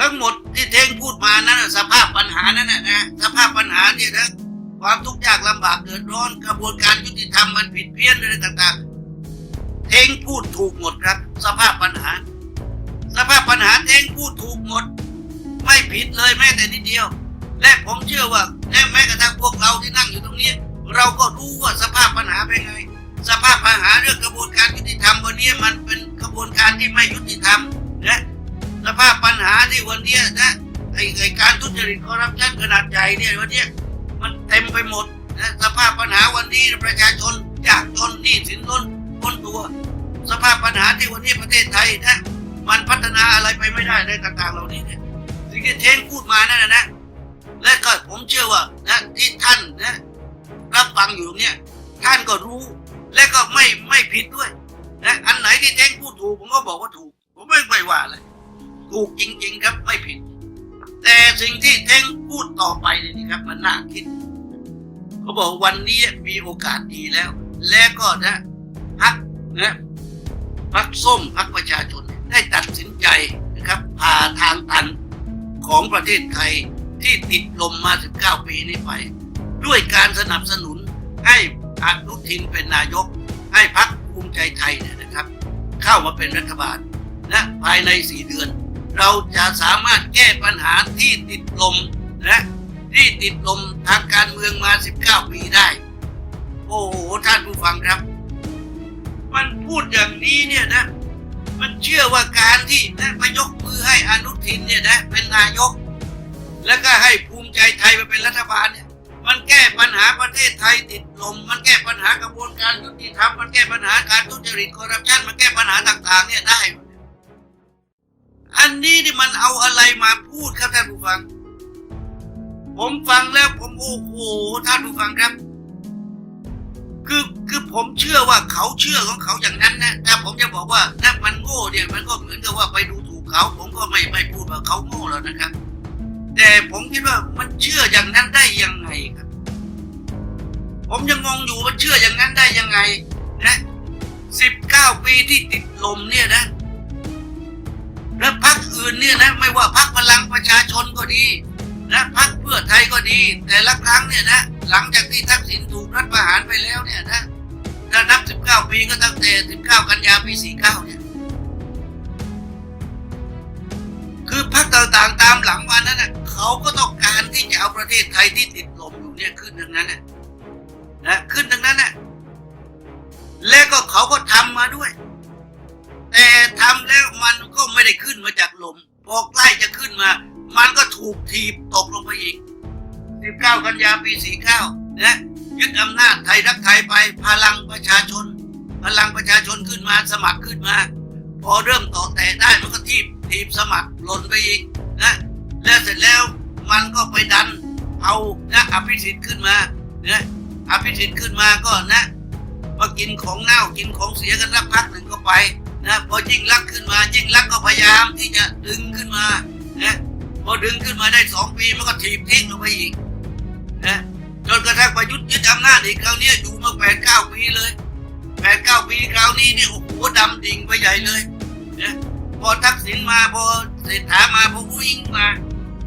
ทั้งหมดที่เทงพูดมานั้นสภาพปัญหานั้นนะนะสภาพปัญหาเนี่ยนะความทุกข์ยากลำบากเดือดร้อนกระบวนการยุติธรรมมันผิดเพี้ยนอะไรต่างๆ เทงพูดถูกหมดครับ สภาพปัญหา สภาพปัญหาเทงพูดถูกหมด ไม่ผิดเลยแม้แต่นิดเดียว และผมเชื่อว่าและแม้กระทั่งพวกเราที่นั่งอยู่ตรงนี้ เราก็รู้ว่าสภาพปัญหาเป็นไง สภาพปัญหาเรื่องกระบวนการยุติธรรมวันนี้มันเป็นกระบวนการที่ไม่ยุติธรรมนะ สภาพปัญหาที่วันนี้นะไอ้ไอ้การทุจริตคอร์รัปชันขนาดใหญ่เนี่ยวันนี้มันเต็มไปหมดนะสภาพปัญหาวันนี้ประชาชนยากจนหนี้สินล้นพ้นตัว สภาพปัญหาที่วันนี้ประเทศไทยนะมันพัฒนาอะไรไปไม่ได้ในต่างๆ เหล่านี้เนี่ยสิ่งที่เทงพูดมานั่นนะนะและก็ผมเชื่อว่านะที่ท่านนะรับฟังอยู่ตรงเนี้ยท่านก็รู้และก็ไม่ไม่ผิดด้วยนะอันไหนที่เทงพูดถูกผมก็บอกว่าถูก ผมไม่ไม่ว่าอะไร ถูกจริง ๆ ครับไม่ผิด แต่สิ่งที่เท้งพูดต่อไปเนี่ยนี่ครับ มันน่าคิดเขาบอกวันนี้มีโอกาสดีแล้ว และก็นะพักนะพักส้มพักประชาชนได้ตัดสินใจนะครับพาทางตันของประเทศไทยที่ติดลมมา 19 ปีนี้ไป ด้วยการสนับสนุนให้อนุทินเป็นนายก ให้พักภูมิใจไทยเนี่ยนะครับ เข้ามาเป็นรัฐบาลนะภายใน 4 เดือน เราจะสามารถแก้ปัญหาที่ติดลมนะที่ติดลมทางการเมืองมา 19 ปีได้ โอ้โห ท่านผู้ฟังครับ มันพูดอย่างนี้เนี่ยนะ มันเชื่อว่าการที่นะไปยกมือให้อนุทินเนี่ยนะเป็นนายก แล้วก็ให้ภูมิใจไทยมาเป็นรัฐบาลเนี่ยมันแก้ปัญหาประเทศไทยติดลม มันแก้ปัญหากระบวนการยุติธรรม มันแก้ปัญหาการทุจริตคอร์รัปชันมันแก้ปัญหาต่างๆเนี่ยได้ อันนี้นี่มันเอาอะไรมาพูดครับท่านผู้ฟัง ผมฟังแล้วผมโอ้โหท่านผู้ฟังครับ คือคือผมเชื่อว่าเขาเชื่อของเขาอย่างนั้นนะแต่ผมจะบอกว่าถ้ามันโง่เนี่ยมันก็เหมือนกับว่าไปดูถูกเขา ผมก็ไม่ไม่พูดว่าเขาโง่แล้วนะครับ แต่ผมคิดว่ามันเชื่ออย่างนั้นได้ยังไงครับ ผมยังงงอยู่ว่าเชื่ออย่างนั้นได้ยังไงนะสิบเก้าปีที่ติดลมเนี่ยนะ แล้วพักอื่นเนี่ยนะไม่ว่าพักพลังประชาชนก็ดีนะพักเพื่อไทยก็ดี แต่ละครั้งเนี่ยนะหลังจากที่ทักษิณถูกรัฐประหารไปแล้วเนี่ยนะถ้านับสิบเก้าปีก็ตั้งแต่สิบเก้ากันยาปีสี่เก้าเนี่ย คือพรรคต่างๆตามหลังวันนั้นนะเขาก็ต้องการที่จะเอาประเทศไทยที่ติดลมอยู่เนี่ยขึ้นทั้งนั้นนะนะขึ้นทั้งนั้นนะและก็เขาก็ทำมาด้วย ลมพอใกล้จะขึ้นมา มันก็ถูกถีบตกลงไปอีก 19 กันยาปี 49 นะ ยึดอำนาจไทยรักไทยไปพลังประชาชน พลังประชาชนขึ้นมาสมัครขึ้นมา พอเริ่มต่อแต่ได้มันก็ทีบทีบสมัครหล่นไปอีกนะแล้วเสร็จแล้วมันก็ไปดันเอานะอภิสิทธิ์ขึ้นมานะอภิสิทธิ์ขึ้นมาก็นะมากินของเน่ากินของเสียกันสักพักหนึ่งก็ไป นะพอยิ่งรักขึ้นมายิ่งรักก็พยายามที่จะดึงขึ้นมานะพอดึงขึ้นมาได้สองปีมันก็ถีบทิ้งลงไปอีกนะจนกระทั่งประยุทธ์ยึดอำนาจอีกคราวนี้อยู่มาแปดเก้าปีเลยแปดเก้าปีคราวนี้เนี่ยโอ้โหดำดิ่งไปใหญ่เลยนะพอทักษิณมาพอเศรษฐามาพอผู้ยิงมา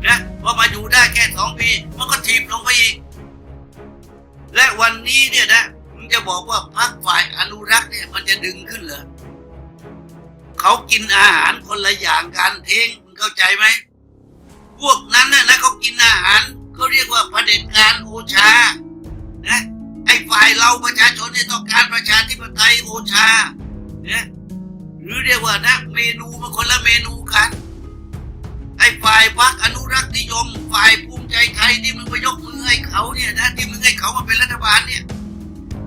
นะพอมาอยู่ได้แค่สองปีมันก็ถีบลงไปอีก และวันนี้เนี่ยนะผมจะบอกว่าพรรคฝ่ายอนุรักษ์เนี่ยมันจะดึงขึ้นเหรอ เขากินอาหารคนละอย่างกันเทงคุณเข้าใจไหมพวกนั้นน่ะนะเขากินอาหารเขาเรียกว่าเผด็จการโอชานะไอ้ฝ่ายเราประชาชนเนี่ยต้องการประชาธิปไตยโอชาเนี่ยหรือเรียกว่านะเมนูมันคนละเมนูกันไอ้ฝ่ายพรรคอนุรักษ์นิยม ฝ่ายภูมิใจไทยที่มึงไปยกมือให้เขาเนี่ยนะที่มึงให้เขามาเป็นรัฐบาลเนี่ย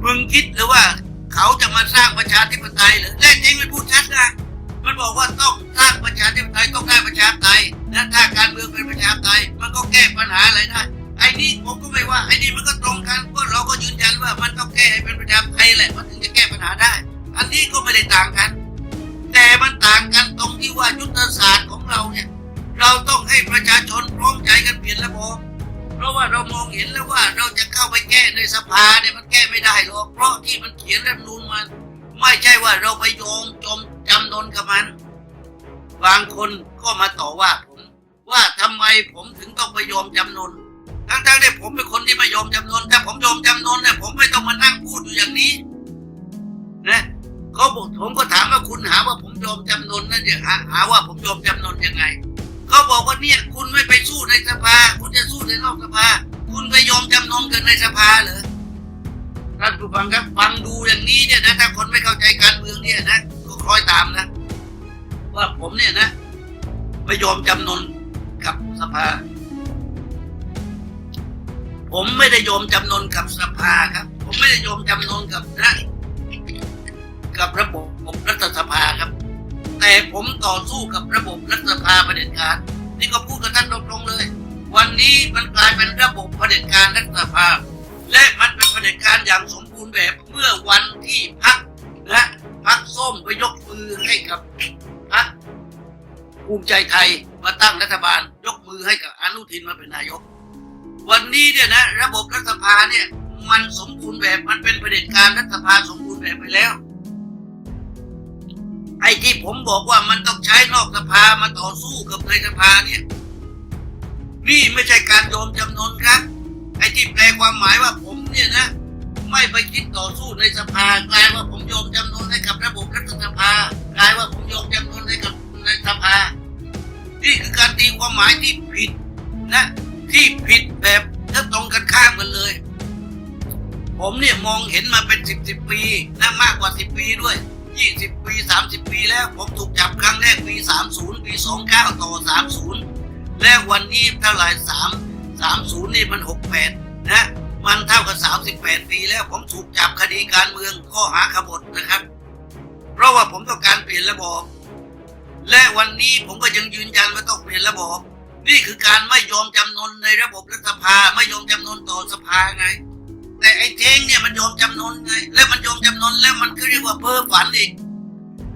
มึงคิดหรือว่า เขาจะมาสร้างประชาธิปไตยหรือแน่จริงมันพูดชัดนะ มันบอกว่าต้องสร้างประชาธิปไตยต้องได้ประชาธิปไตยนะถ้าการเมืองเป็นประชาธิปไตยมันก็แก้ปัญหาอะไรได้ไอ้นี่ผมก็ไม่ว่าไอ้นี่มันก็ตรงกันเพราะเราก็ยืนยันว่ามันต้องแก้ให้เป็นประชาธิปไตยแหละมันถึงจะแก้ปัญหาได้ อันนี้ก็ไม่ได้ต่างกัน แต่มันต่างกันตรงที่ว่ายุทธศาสตร์ของเราเนี่ยเราต้องให้ประชาชนพร้อมใจกันเปลี่ยนระบบเพราะว่าเรามองเห็นแล้วว่าเราจะเข้าไปแก้ในสภาเนี่ยมันแก้ไม่ได้หรอกเพราะที่มันเขียนรัฐธรรมนูญมา ไม่ใช่ว่าเราไปโยงจมจำนนกับมัน บางคนก็มาต่อว่าผมว่าทำไมผมถึงต้องไปยอมจำนนทั้งๆที่ผมเป็นคนที่ไม่ยอมจำนนถ้าผมยอมจำนนเนี่ยผมไม่ต้องมานั่งพูดอยู่อย่างนี้นะเขาบอกผมก็ถามว่าคุณหาว่าผมยอมจำนนนั่นเนี่ยหาหาว่าผมยอมจำนนยังไงเขาบอกว่าเนี่ยคุณไม่ไปสู้ในสภา คุณจะสู้ในนอกสภา คุณไปยอมจำนนกันในสภาเหรอ ท่านผู้ฟังครับฟังดูอย่างนี้เนี่ยนะถ้าคนไม่เข้าใจการเมืองเนี่ยนะก็คอยตามนะ ว่าผมเนี่ยนะไม่ยอมจำนนกับสภา ผมไม่ได้ยอมจำนนกับสภาครับ ผมไม่ได้ยอมจำนนกับนะกับระบบรัฐสภาครับ แต่ผมต่อสู้กับระบบรัฐสภาเผด็จการนี่ก็พูดกับท่านตรงๆเลย วันนี้มันกลายเป็นระบบเผด็จการรัฐสภา และมันเป็นเผด็จการอย่างสมบูรณ์แบบเมื่อวันที่พักนะพักส้มไปยกมือให้กับพักภูมิใจไทยมาตั้งรัฐบาล ยกมือให้กับอนุทินมาเป็นนายก วันนี้เนี่ยนะระบบรัฐสภาเนี่ยมันสมบูรณ์แบบมันเป็นเผด็จการรัฐสภาสมบูรณ์แบบไปแล้วไอ้ที่ผมบอกว่ามันต้องใช้นอกสภามาต่อสู้กับในสภาเนี่ย นี่ไม่ใช่การยอมจำนนครับ ไอ้ที่แปลความหมายว่าผมเนี่ยนะ ไม่ไปคิดต่อสู้ในสภากลายว่าผมยอมจำนนให้กับระบบรัฐสภากลายว่าผมยอมจำนนให้กับในสภา นี่คือการตีความหมายที่ผิดนะ ที่ผิดแบบถ้าตรงกันข้ามกันเลย ผมเนี่ยมองเห็นมาเป็นสิบสิบปีนะมากกว่าสิบปีด้วยยี่สิบปีสามสิบปีแล้วผมถูกจับครั้งแรกปีสามศูนย์ปีสองเก้าต่อสามศูนย์และวันนี้เท่าไหร่สาม สามศูนย์นี่มันหกแปดนะ มันเท่ากับสามสิบแปดปีแล้วผมถูกจับคดีการเมืองข้อหาขบฏนะครับ เพราะว่าผมต้องการเปลี่ยนระบอบ และวันนี้ผมก็ยังยืนยันว่าต้องเปลี่ยนระบอบ นี่คือการไม่ยอมจำนนในระบบรัฐสภา ไม่ยอมจำนนต่อสภาไง แต่ไอ้เท้งเนี่ยมันยอมจำนนไง แล้วมันยอมจำนนแล้วมันก็เรียกว่าเพ้อฝันอีก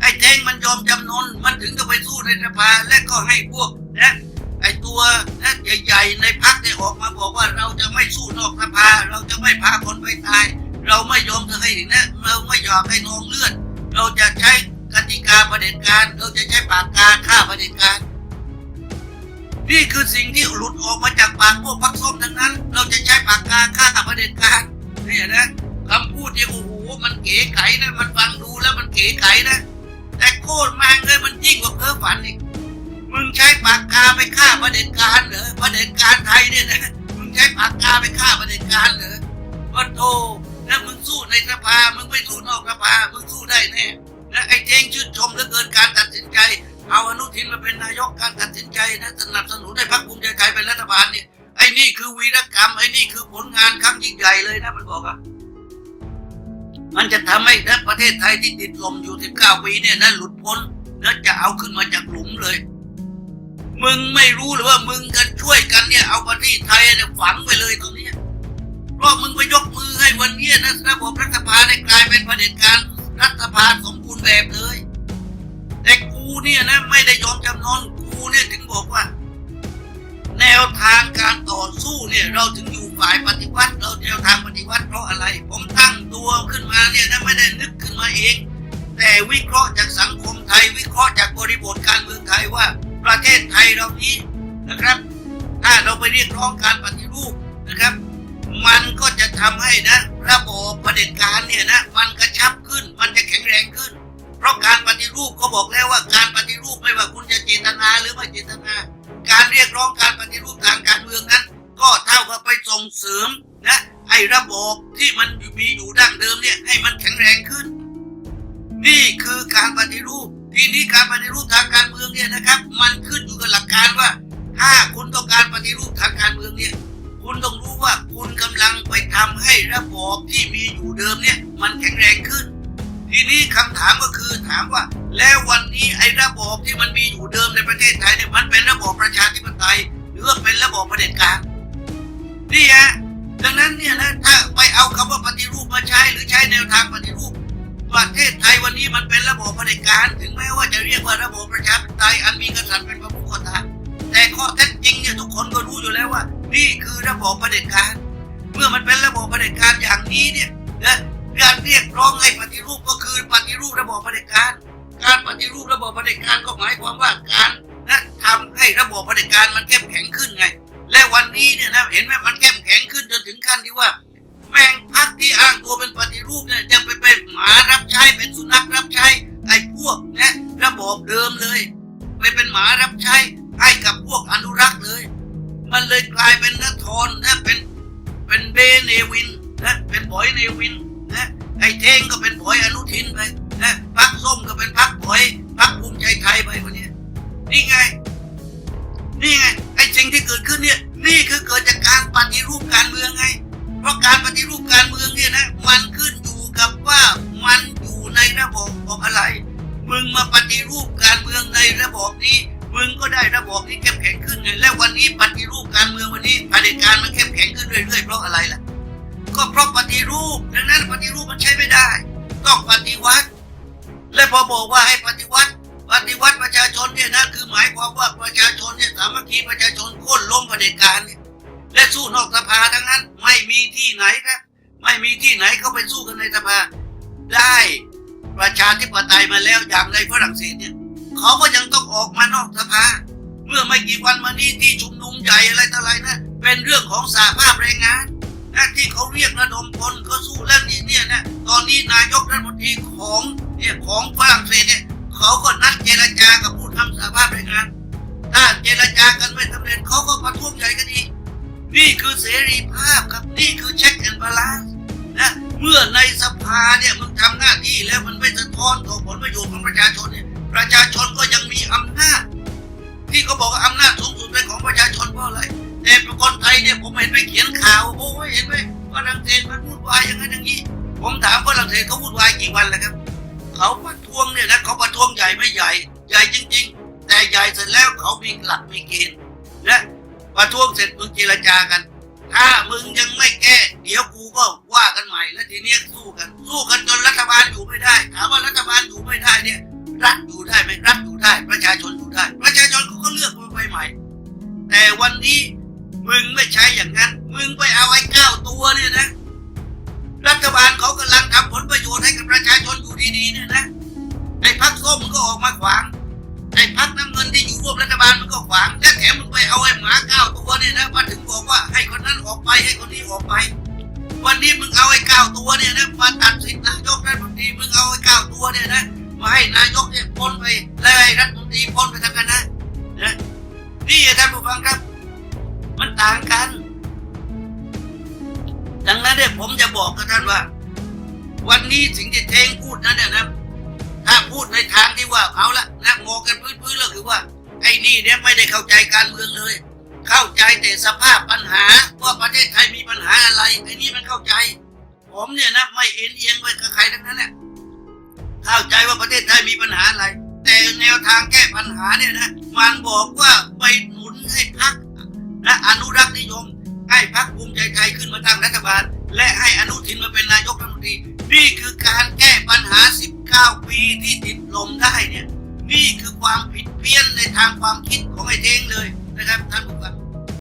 ไอ้เท้งมันยอมจำนน มันถึงกับไปสู้ในสภาและก็ให้พวกนะ ไอ้ตัวนะใหญ่ๆในพักได้ออกมาบอกว่าเราจะไม่สู้นอกสภา เราจะไม่พาคนไปตาย เราไม่ยอมจะให้นะเราไม่ยอมให้นองเลือด เราจะใช้กติกาประเด็จการ เราจะใช้ปากกาฆ่าประเด็จการ นี่คือสิ่งที่หลุดออกมาจากปากพวกพักส้มทั้งนั้น เราจะใช้ปากกาฆ่าประเด็จการเนี่ยนะคำพูดที่โอ้โหมันเก๋ไก๋นะมันฟังดูแล้วมันเก๋ไก๋นะ แต่โคตรแมงเลยมันยิ่งกว่าเพ้อฝันอีก มึงใช้ปากกาไปฆ่าประเด็จการเหรอประเด็จการไทยเนี่ยนะมึงใช้ปากกาไปฆ่าประเด็จการเหรอว่าโธ่ถ้ามึงสู้ในสภา มึงไม่สู้นอกสภา มึงสู้ได้แน่นะไอ้เจงชื่นชมเหลือเกินการตัดสินใจ เอาอนุทินมาเป็นนายกการตัดสินใจนะสนับสนุนให้พรรคภูมิใจไทยเป็นรัฐบาลเนี่ยไอ้นี่คือวีรกรรมไอ้นี่คือผลงานครั้งยิ่งใหญ่เลยนะมันบอกอะมันจะทำให้ประเทศไทยที่ติดลมอยู่ 19 ปีเนี่ยนะหลุดพ้นนะจะเอาขึ้นมาจากหลุมเลย มึงไม่รู้หรือว่ามึงกันช่วยกันเนี่ยเอาประเทศไทยเนี่ยฝังไปเลยตรงนี้เพราะมึงไปยกมือให้วันนี้นะระบบรัฐสภาเนี่ยกลายเป็นประเด็จการรัฐสภาสมบูรณ์แบบเลย แต่กูเนี่ยนะไม่ได้ยอมจำนนกูเนี่ยถึงบอกว่า แนวทางการต่อสู้เนี่ยเราถึงอยู่ฝ่ายปฏิวัติเราแนวทางปฏิวัติเพราะอะไร ผมตั้งตัวขึ้นมาเนี่ยนะไม่ได้นึกขึ้นมาเอง แต่วิเคราะห์จากสังคมไทยวิเคราะห์จากบริบทการเมืองไทยว่า ประเทศไทยเรานี้นะครับ ถ้าเราไปเรียกร้องการปฏิรูปนะครับ มันก็จะทำให้นะระบบเผด็จการเนี่ยนะมันกระชับขึ้น มันจะแข็งแรงขึ้น เพราะการปฏิรูปเขาบอกแล้วว่าการปฏิรูปไม่ว่าคุณจะเจตนาหรือไม่เจตนา การเรียกร้องการปฏิรูปทางการเมืองนั้น ก็เท่ากับไปส่งเสริมนะไอ้ระบบที่มันมีอยู่ดั้งเดิมเนี่ยให้มันแข็งแรงขึ้น นี่คือการปฏิรูป ทีนี้การปฏิรูปทางการเมืองเนี่ยนะครับ มันขึ้นอยู่กับหลักการว่า ถ้าคุณต้องการปฏิรูปทางการเมืองเนี่ยคุณต้องรู้ว่าคุณกำลังไปทำให้ระบอบที่มีอยู่เดิมเนี่ยมันแข็งแรงขึ้น ทีนี้คำถามก็คือถามว่า แล้ววันนี้ไอ้ระบอบที่มันมีอยู่เดิมในประเทศไทยเนี่ยมันเป็นระบอบประชาธิปไตยหรือว่าเป็นระบอบเผด็จการนี่ฮะดังนั้นเนี่ยนะถ้าไปเอาคำว่าปฏิรูปมาใช้หรือใช้แนวทางปฏิรูป ประเทศไทยวันนี้มันเป็นระบบเผด็จการ ถึงแม้ว่าจะเรียกว่าระบบประชาธิปไตยอันมีกษัตริย์เป็นประมุขก็ตามแต่ข้อเท็จจริงเนี่ยทุกคนก็รู้อยู่แล้วว่า นี่คือระบบเผด็จการ เมื่อมันเป็นระบบเผด็จการอย่างนี้เนี่ยนะการเรียกร้องให้ปฏิรูปก็คือปฏิรูประบบเผด็จการ การปฏิรูประบบเผด็จการก็หมายความว่าการนะทำให้ระบบเผด็จการมันเข้มแข็งขึ้นไง และวันนี้เนี่ยนะเห็นไหมมันเข้มแข็งขึ้นจนถึงขั้นที่ว่า แมงพักที่อ้างตัวเป็นปฏิรูปเนี่ยยังไปเป็นหมาร ช้เป็นสุนัขรับใช้ ไอ้พวกเนี่ยระบอบเดิมเลย ไปเป็นหมารับใช้ให้กับพวกอนุรักษ์เลย มันเลยกลายเป็นนัทอนนะเป็นเป็นเบเนวินนะเป็นบอยเนวินนะไอ้เทงก็เป็นบอยอนุทินไปนะพักส้มก็เป็นพักบอยพักภูมิใจไทยไปวันนี้นี่ไง นี่ไงไอ้สิ่งที่เกิดขึ้นเนี่ยนี่คือเกิดจากการปฏิรูปการเมืองไง เพราะการปฏิรูปการเมืองเนี่ยนะมันขึ้นอยู่ ในระบบของอะไร มึงมาปฏิรูปการเมืองในระบบนี้ มึงก็ได้ระบบที่เข้มแข็งขึ้นไงและวันนี้ปฏิรูปการเมืองวันนี้เผด็จการมันเข้มแข็งขึ้นเรื่อยๆเพราะอะไรล่ะ ก็เพราะปฏิรูปดังนั้นปฏิรูปมันใช้ไม่ได้ ต้องปฏิวัติ และพอบอกว่าให้ปฏิวัติปฏิวัติประชาชนเนี่ยนะคือหมายความว่าประชาชนเนี่ยสามัคคีประชาชนโค่นล้มเผด็จการเนี่ยและสู้นอกสภาทั้งนั้นไม่มีที่ไหนครับ ไม่มีที่ไหนเขาไปสู้กันในสภาได้ ประชาธิปไตยมาแล้วอย่างในฝรั่งเศสเนี่ยเขาก็ยังต้องออกมานอกสภาเมื่อไม่กี่วันมานี้ที่ชุมนุมใหญ่อะไรต่ออะไรนะเป็นเรื่องของสาภาพแรงงานนะที่เขาเรียกระดมพลเขาสู้เรื่องนี้เนี่ยนะตอนนี้นายกรัฐมนตรีของเนี่ยของฝรั่งเศสเนี่ยเขาก็นัดเจรจากับผู้ทำสาภาพแรงงาน ถ้าเจรจากันไม่สำเร็จเขาก็ประท้วงใหญ่กันอีกนี่คือเสรีภาพครับนี่คือเช็คแอนด์บาลานซ์นะ เมื่อในสภาเนี่ยมึงทำหน้าที่แล้วมันไม่สะท้อนต่อผลประโยชน์ของประชาชนเนี่ยประชาชนก็ยังมีอำนาจ ที่เขาบอกว่าอำนาจสูงสุดเป็นของประชาชนเพราะอะไรแต่คนไทยเนี่ยผมเห็นไปเขียนข่าวโอ้ยเห็นไหมฝรั่งเศสมันวุ่นวายอย่างนั้นอย่างนี้ ผมถามฝรั่งเศสเขาวุ่นวายกี่วันแล้วครับ เขาประท้วงเนี่ยนะเขาประท้วงใหญ่ไม่ใหญ่ ใหญ่จริง ๆ แต่ใหญ่เสร็จแล้วเขามีหลักมีเกณฑ์นะประท้วงเสร็จมึงเจรจากัน ถ้ามึงยังไม่แก้ เดี๋ยวกูก็ว่ากันใหม่แล้วทีนี้สู้กัน สู้กันจนรัฐบาลอยู่ไม่ได้ถามว่ารัฐบาลอยู่ไม่ได้เนี่ย รัฐอยู่ได้ไหมรัฐอยู่ได้ ประชาชนอยู่ได้ ประชาชนเขาก็เลือกมาไปใหม่ แต่วันนี้มึงไม่ใช่อย่างนั้น มึงไปเอาไอ้เก้าตัวเนี่ยนะ รัฐบาลเขากำลังทำผลประโยชน์ให้กับประชาชนอยู่ดีๆเนี่ยนะไอ้พักส้มมันก็ออกมาขวาง ไอ้พักน้ำเงินที่อยู่ร่วมรัฐบาลมันก็ขวางและแถมมึงไปเอาไอ้หมาเก้าตัวเนี่ยนะมาถึงบอกว่าให้คนนั้นออกไปให้คนนี้ออกไป วันนี้มึงเอาไอ้เก้าตัวเนี่ยนะมาตัดสิทธินายกรัฐมนตรีมึงเอาไอ้เก้าตัวเนี่ยนะมาให้นายกเนี่ยพ้นไปและให้รัฐมนตรีพ้นไปทางคณะนะนี่ท่านผู้ฟังครับ มันต่างกัน ดังนั้นเนี่ยผมจะบอกกับท่านว่า วันนี้สิ่งที่เทงพูดนั้นเนี่ยนะ ถ้าพูดในทางที่ว่าเอาละนะมองกันพื้นๆแล้วคือว่า ไอ้นี่เนี่ยไม่ได้เข้าใจการเมืองเลย เข้าใจแต่สภาพปัญหาว่าประเทศไทยมีปัญหาอะไรไอ้นี่มันเข้าใจ ผมเนี่ยนะไม่เอ็นเอียงไปกับใครทั้งนั้นแหละเข้าใจว่าประเทศไทยมีปัญหาอะไร แต่แนวทางแก้ปัญหาเนี่ยนะมันบอกว่าไปหนุนให้พักนะอนุรักษ์นิยม ให้พักภูมิใจไทยขึ้นมาตั้งรัฐบาล และให้อนุทินมาเป็นนายกรัฐมนตรีนี่คือการแก้ปัญหาสิ 19 ปีที่ติดลมได้เนี่ย นี่คือความผิดเพี้ยนในทางความคิดของไอ้เท้งเลยนะครับท่านผู้ชม